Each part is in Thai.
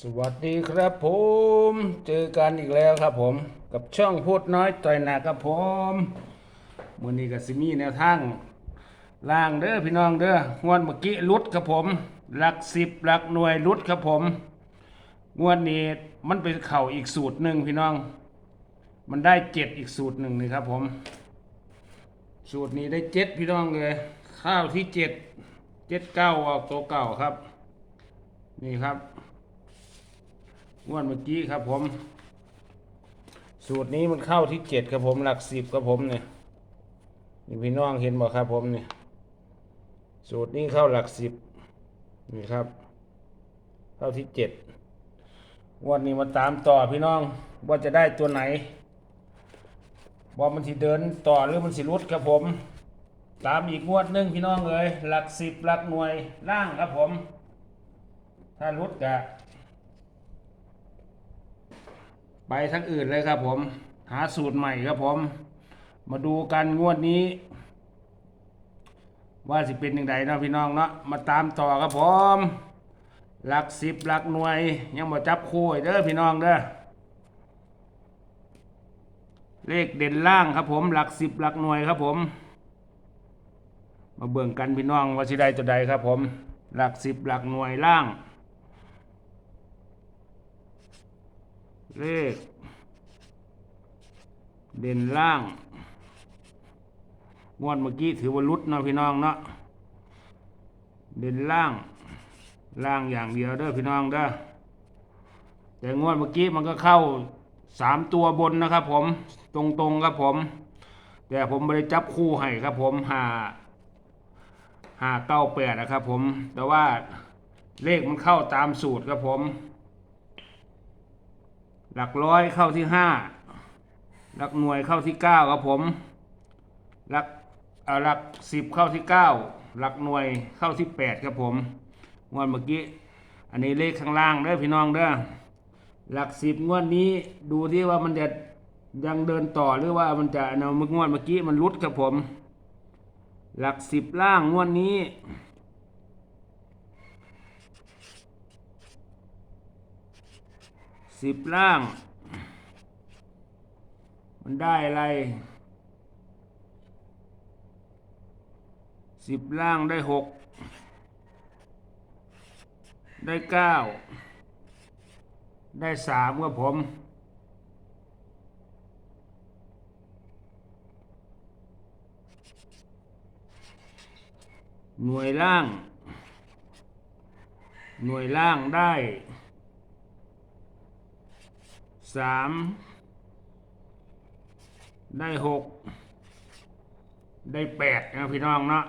สวัสดีครับผม เจอกันอีกแล้วครับผม กับช่องพูดน้อยต่อยหนักครับผมมือนี้กับซิมีแนวทางล่างเด้อพี่น้องเด้องวดเมื่อกี้ลุดครับผม หลักสิบหลักหน่วยลุดครับผมงวดนี้มันเป็นเข่าอีกสูตรหนึ่งพี่น้อง มันได้เจ็ดอีกสูตรหนึ่งนี่ครับผม สูตรนี้ได้เจ็ดพี่น้องเลย ข้าวที่เจ็ดเจ็ดเก้าออกตัวเก่าครับ นี่ครับ งวดเมื่อกี้ครับผม สูตรนี้มันเข้าที่เจ็ดครับผมหลักสิบครับผมเนี่ยนี่พี่น้องเห็นบ่ครับผมเนี่ยสูตรนี้เข้าหลักสิบนี่ครับ เข้าที่เจ็ดงวดนี้มาตามต่อพี่น้องว่าจะได้ตัวไหนว่ามันสิเดินต่อหรือมันสิรุดครับผม ตามอีกงวดหนึงพี่น้องเลยหลักสิบหลักหน่วยล่างครับผม ถ้ารุดกะ ไปทั้งอื่นเลยครับผม หาสูตรใหม่ครับผม มาดูกันงวดนี้ ว่าสิเป็นยังไงเนาะพี่น้องเนาะมาตามต่อครับผมหลักสิบหลักหน่วย ยังบ่จับคู่เด้อพี่น้องเด้อเลขเด่นล่างครับผม หลักสิบหลักหน่วยครับผม มาเบิ่งกันพี่น้องว่าสิได้ตัวใดครับผม หลักสิบหลักหน่วยล่าง เลข เด่นล่าง งวดเมื่อกี้ถือว่าลุดนะพี่น้องเนาะ เด่นล่าง ล่างอย่างเดียวเด้อพี่น้องเด้อ แต่งวดเมื่อกี้มันก็เข้าสามตัวบนนะครับผม ตรงๆครับผม แต่ผมไม่ได้จับคู่ให้ครับผมหาหาเก้าแปดนะครับผม แต่ว่าเลขมันเข้าตามสูตรครับผม หลักร้อยเข้าที่ห้าหลักหน่วยเข้าที่เก้าครับผมหลักเอ่อหลักสิบเข้าที่เก้าหลักหน่วยเข้าที่แปดครับผมงวดเมื่อกี้อันนี้เลขข้างล่างเด้อพี่น้องเด้อหลักสิบงวดนี้ดูที่ว่ามันจะยังเดินต่อหรือว่ามันจะเนาะงวดเมื่อกี้มันรุดครับผม หลักสิบล่างงวดนี้ สิบล่าง มันได้อะไรสิบล่างได้หกได้เก้าได้สามครับผม หน่วยล่าง หน่วยล่างได้ สามได้หกได้แปดนะพี่น้องเนาะ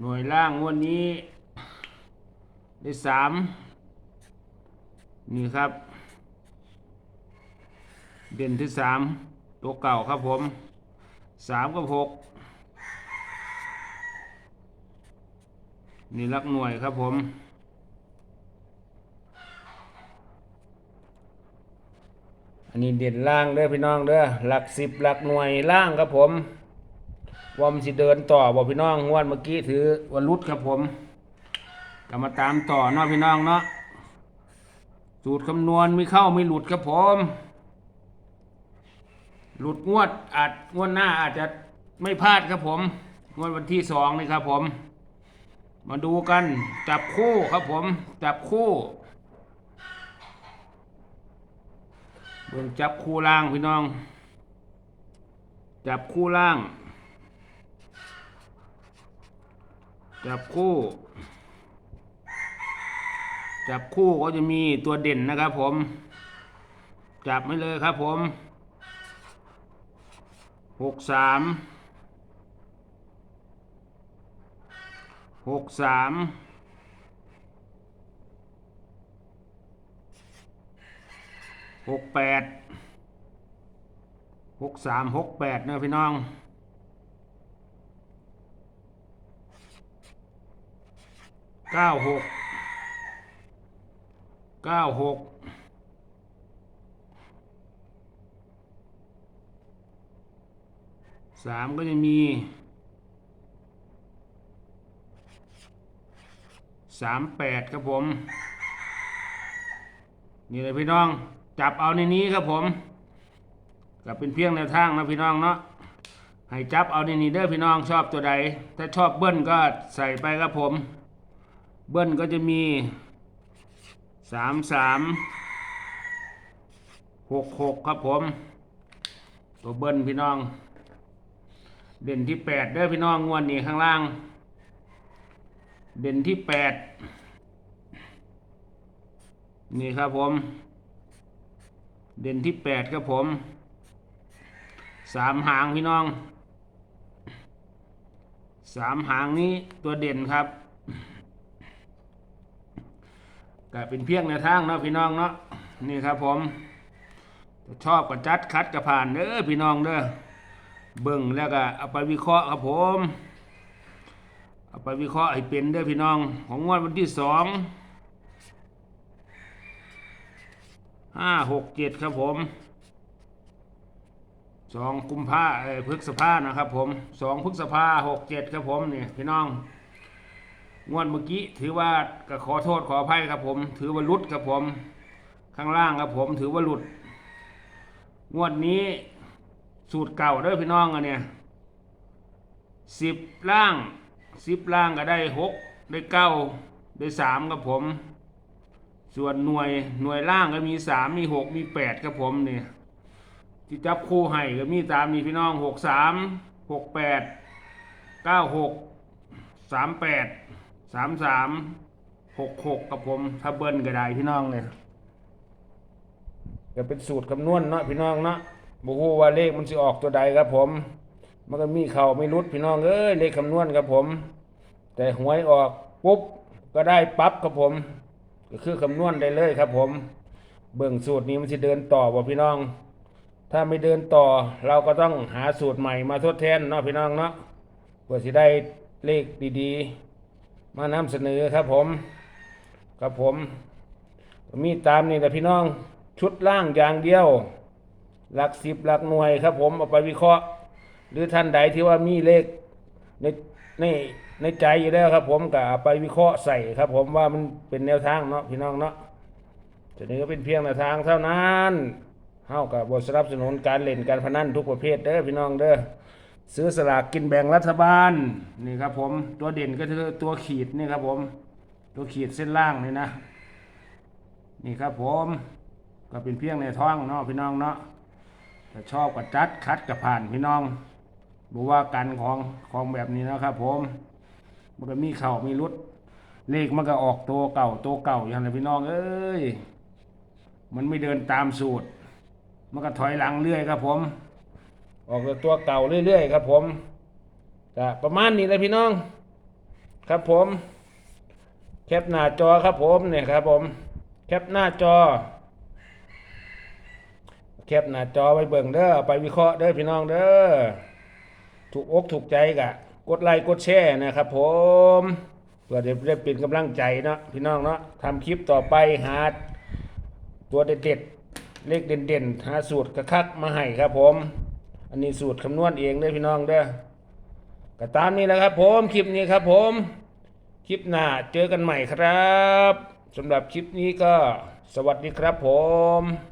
หน่วยล่างงวันนี้ ได้สามนี่ครับ เด่นที่สามตัวเก่าครับผมสามกับหกนี่ลักหน่วยครับผม อันนี้เด่นล่างเด้อพี่น้องเด้อหลักสิบหลักหน่วยล่างครับผมวอมนสิเดินต่อบอกพี่น้องงวดเมื่อกี้ถือวันรุดครับผมก็มาตามต่อเนาะพี่น้องเนาะสูตรคำนวณไม่เข้าไม่หลุดครับผม หลุดงวดอาจงวดหน้าอาจจะไม่พลาดครับผมงวดวันที่สองนี่ครับผม มาดูกันจับคู่ครับผม จับคู่ เบิ่งจับคู่ล่างพี่น้อง จับคู่ล่าง จับคู่ จับคู่ก็จะมีตัวเด่นนะครับผม จับไม่เลยครับผมหกสามหกสาม หกแปดหกสามหกแปดเนะพี่น้องเก้าหกเก้าหกสามก็จะมีสามแปดครับผม นี่เลยพี่น้อง จับเอาในนี้ครับผมก็เป็นเพียงแนวทางนะพี่น้องเนาะให้จับเอาในนี้เด้อพี่น้องชอบตัวใด ถ้าชอบเบิ้ลก็ใส่ไปครับผม เบิ้ลก็จะมีสามสามหกหกครับผม ตัวเบิ้ลพี่น้อง เด่นที่แปดเด้อพี่น้องงวดนี้ข้างล่าง เด่นที่แปดนี่ครับผม เด่นที่แปดครับผมสามหางพี่น้องสามหางนี้ตัวเด่นครับก็เป็นเพียงในทางเนาะพี่น้องเนาะนี่ครับผมชอบก็จัดคัดก็ผ่านเด้อพี่น้องเด้อเบิ่งแล้วก็เอาไปวิเคราะห์ครับผม เอาไปวิเคราะห์ให้เป็นเด้อพี่น้อง ของงวดวันที่สอง ห้าหกเจ็ดครับผมสองกุมภาเอ่อพฤษภานะครับผมสองพฤษภาหกเจ็ดครับผมนี่พี่น้องงวดเมื่อกี้ถือว่าก็ขอโทษขออภัยครับผม ถือว่าหลุดครับผม ข้างล่างครับผมถือว่าหลุด งวดนี้สูตรเก่าเด้อพี่น้องอันเนี่ยสิบล่างสิบล่างก็ได้หกได้เก้าได้สามครับผม ส่วนหน่วยหน่วยล่างก็มีสามมีหกมีแปดครับผมเนี่ยที่จับคู่ให้ก็มีตามนี้พี่น้องหกสามหกแปดเก้าหกสามแปดสามสามหกหกกับผมถ้าเบิ้ลก็ได้พี่น้องเนี่ยก็เป็นสูตรคำนวณเนาะพี่น้องเนาะบอกว่าเลขมันจะออกตัวใดครับผม มันก็มีเข่าไม่รุดพี่น้องเอ้ยเลขคำนวณครับผม แต่หวยออกปุ๊บก็ได้ปั๊บครับผม ก็คือคำนวณได้เลยครับผม เบิ่งสูตรนี้มันจะเดินต่อบ่พี่น้อง ถ้าไม่เดินต่อเราก็ต้องหาสูตรใหม่มาทดแทนเนาะพี่น้องเนาะเพื่อสิได้เลขดีๆ มานำเสนอครับผม ครับผม มีตามนี่แหละพี่น้องชุดล่างอย่างเดียว หลักสิบหลักหน่วยครับผมเอาไปวิเคราะห์ หรือท่านใดที่ว่ามีเลขในใน ในใจอยู่แล้วครับ ผมก็เอาไปวิเคราะห์ใส่ครับ ผมว่ามันเป็นแนวทางเนาะพี่น้องเนาะทีนี้ก็เป็นเพียงแนวทางเท่านั้นเฮากับบทสนับสนุนการเล่นการพนันทุกประเภทเด้อพี่น้องเด้อซื้อสลากกินแบ่งรัฐบาลนี่ครับ ผมตัวเด่นก็คือตัวขีดนี่ครับ ผม ตัวขีดเส้นล่างนี่นะ นี่ครับผมก็เป็นเพียงในท้องเนาะพี่น้องเนาะถ้าชอบก็จัดคัดกับผ่านพี่น้องบอกว่ากันของของแบบนี้นะครับ ผม มันก็มีเข่ามีรุด เลขมันก็ออกตัวเก่าตัวเก่าอย่างไรพี่น้องเอ้ยมันไม่เดินตามสูตร มันก็ถอยหลังเรื่อยครับผม ออกตัวเก่าเรื่อยๆครับผมก็ประมาณนี้เลยพี่น้อง ครับผม แคปหน้าจอครับผมเนี่ยครับผม แคปหน้าจอ แคปหน้าจอไว้เบิ่งเด้อไปวิเคราะห์เด้อพี่น้องเด้อถูกอกถูกใจกะ กดไลค์กดแชร์นะครับผมเพื่อจะได้เป็นกำลังใจเนาะพี่น้องเนาะทำคลิปต่อไปหาตัวเด็ดๆเลขเด่นๆ หาสูตรกระคักมาให้ครับผม อันนี้สูตรคำนวณเองเด้อพี่น้องเด้อก็ตามนี้แหละครับผมคลิปนี้ครับผมคลิปหน้าเจอกันใหม่ครับสำหรับคลิปนี้ก็สวัสดีครับผม